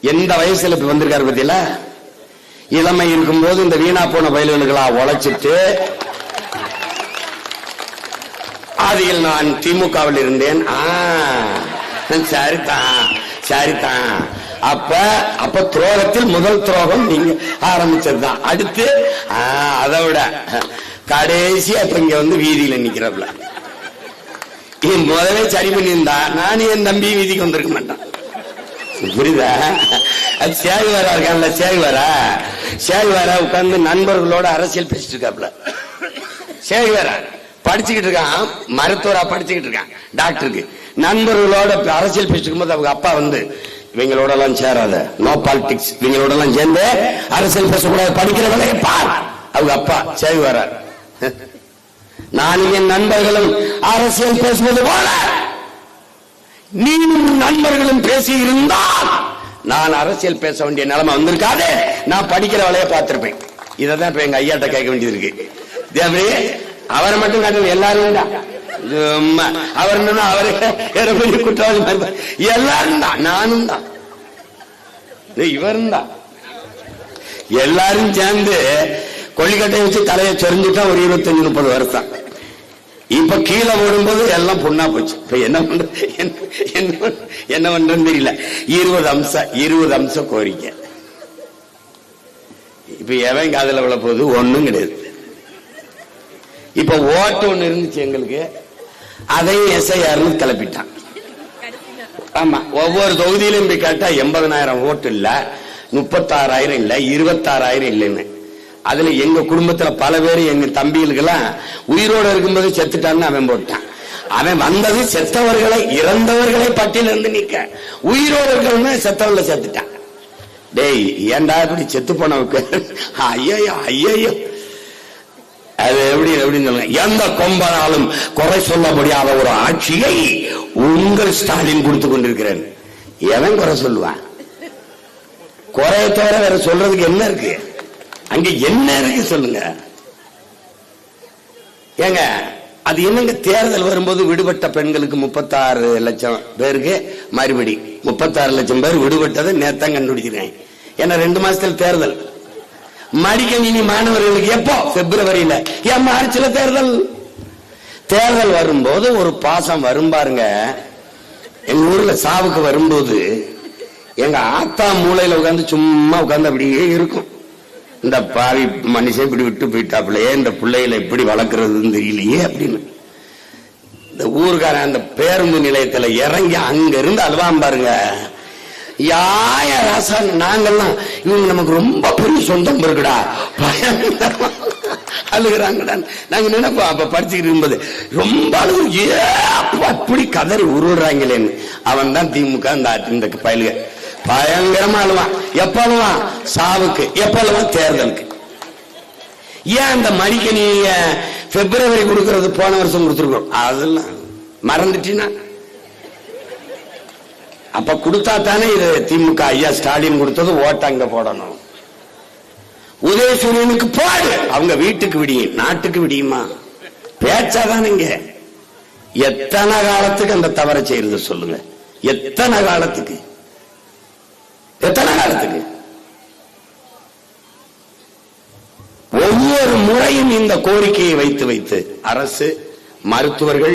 எந்த வயசுல இப்ப வந்திருக்காரு பத்தியில? இளமை இருக்கும்போது இந்த வீணா போன வயல்களுகளா உழைச்சிட்டு அதில் நான் திமுகவில் இருந்தேன். சரிதான் சரிதான். அப்ப அப்ப துரோகத்தில் முதல் துரோகம் நீங்க ஆரம்பிச்சதுதான். அடுத்து அதை விட கடைசியா இப்ப இங்க வந்து வீதியில நிக்கிறப்பல. முதலே சரி பண்ணியிருந்தா நான் என் தம்பி வீதிக்கு வந்திருக்க மாட்டான். புரியுதா? அது சேகுவாரா இருக்கான்ல சேகுவாரா? சேகுவாரா உட்கார்ந்து நண்பர்களோட அரசியல் பேசிட்டு இருக்காப்ல சேகுவாரா? படிச்சுக்கிட்டு இருக்கான் மருத்துவரா படிச்சுக்கிட்டு இருக்கான் டாக்டருக்கு. நண்பர்களோட அரசியல் பேசிட்டு இருக்கும்போது அவங்க அப்பா வந்து இவங்களோட எல்லாம் சேராத நோ பாலிடிக்ஸ் இவங்களோட எல்லாம் சேர்ந்து அரசியல் பேசக்கூடாது படிக்கிற வேலையை பார். அவங்க அப்பா சேகுவாரா. நான் என் நண்பர்களும் அரசியல் பேசுவது போல நீனும் நண்பர்களும் பேசி இருந்தால் நான் அரசியல் பேச வேண்டிய நிலைமை வந்திருக்காது. நான் படிக்கிற வேலையை பார்த்திருப்பேன். இததான் இப்ப எங்க ஐயாட்ட கேட்க வேண்டியது இருக்கு தேவி அவரை மட்டும் காட்டு எல்லாரும் தான் அவர் என்னன்னா அவரு குற்றவாளி எல்லாரும் தான் நானும் தான். இவரும் தான். எல்லாரும் சேர்ந்து கொள்ளிக்கட்டை வச்சு தலையை சொரிஞ்சுட்டா ஒரு இருபத்தஞ்சு முப்பது வருஷம். இப்ப கீழே விடும்போது எல்லாம் பொண்ணா போச்சு. இப்ப என்ன பண்ற என்ன- என்ன பண்ற- என்ன பண்றதுன்னு தெரியல. இருபது அம்சம் இருபது அம்சம் கோரிக்கை. இப்ப எவன் காதல விழ போகுது? ஒண்ணும் கிடையாது. இப்ப ஓட்டு ஒண்ணு இருந்துச்சு எங்களுக்கு. அதையும் எஸ்ஐஆர்னு கிளப்பிட்டான். ஆமா ஒவ்வொரு தொகுதியிலும் போய் கேட்டா எண்பதனாயிரம் ஓட்டு இல்ல முப்பத்தாறாயிரம் இல்ல இருபத்தாறாயிரம் இல்லைன்னு. அதுல எங்க குடும்பத்துல பல பேர் எங்க தம்பிகளுக்கெல்லாம் உயிரோட இருக்கும்போது செத்துட்டான்னு அவன் போட்டான். அவன் வந்தது செத்தவர்களை இறந்தவர்களை பட்டியல இருந்து நிக்க. உயிரோடு இருக்கிறவங்க செத்தவர்களை செத்துட்டான். டேய் ஏன்டா இப்படி செத்து போனவுக்கு ஐயோ ஐயோ அது எப்படி எப்படின்னு சொல்லுங்க. எந்த கொம்பனாலும் குறை சொல்ல முடியாத ஒரு ஆட்சியை உங்கள் ஸ்டாலின் கொடுத்து கொண்டிருக்கிறேன் எவன் குறை சொல்லுவான்? குறைய தவிர வேற சொல்றதுக்கு என்ன இருக்கு? அங்க என்ன இருக்கு சொல்லுங்க. ஏங்க அது என்னங்க தேர்தல் வரும்போது விடுபட்ட பெண்களுக்கு முப்பத்தாறு லட்சம் பேருக்கு மறுபடி முப்பத்தாறு லட்சம் பேர் விடுபட்டதை நேத்தான் கண்டுபிடிச்சிருக்கேன் ஏன்னா ரெண்டு மாசத்துல தேர்தல். மடிக்கணினி மாணவர்களுக்கு எப்போ? பிப்ரவரியில. ஏன் மார்ச்ல தேர்தல்? தேர்தல் வரும்போது ஒரு பாசம் வரும் பாருங்க. எங்க ஊர்ல சாவுக்கு வரும்போது எங்க ஆத்தா மூலையில உட்கார்ந்து சும்மா உட்காந்து அப்படியே இருக்கும். இந்த பாவி மனுஷன் இப்படி விட்டு போயிட்டாப்புலையே இந்த பிள்ளைகளை எப்படி வளர்க்கறதுன்னு தெரியலையே அப்படின்னு. இந்த ஊருக்காரன் அந்த பேருந்து நிலையத்துல இறங்கி அங்க இருந்து அழுவாம பாருங்க. யாய ராசா நாங்கெல்லாம் இவங்க நமக்கு ரொம்ப பெரிய சொந்தம் இருக்குடா. பயம் அழுகிறாங்கடா. நாங்க நினைப்போம் அப்ப படிச்சுக்கிட்டு இருக்கும்போது ரொம்ப அழுகு அப்படி கதறி உருடுறாங்களேன்னு. அவன் தான் திமுக இந்த பயலுக. பயங்கரமா அழுவான். எப்ப அழுவான்? சாவுக்கு. எப்ப அழுவான்? தேர்தலுக்கு. ஏன் அந்த மடிக்கணிய பிப்ரவரி கொடுக்கறது போன வருஷம் கொடுத்துருக்கோம்? அதெல்லாம் மறந்துட்டீங்கன்னா அப்ப கொடுத்தா தானே இது திமுக ஐயா ஸ்டாலின் கொடுத்தது ஓட்ட அங்க போடணும். உதயசூரியனுக்கு போடு. அவங்க வீட்டுக்கு விடியும். நாட்டுக்கு விடியுமா? பேச்சாதானுங்க எத்தனை காலத்துக்கு அந்த தவறை செய்யறது சொல்லுங்க. எத்தனை காலத்துக்கு? எத்தனை காலத்துக்கு ஒவ்வொரு முறையும் இந்த கோரிக்கையை வைத்து வைத்து அரசு மருத்துவர்கள்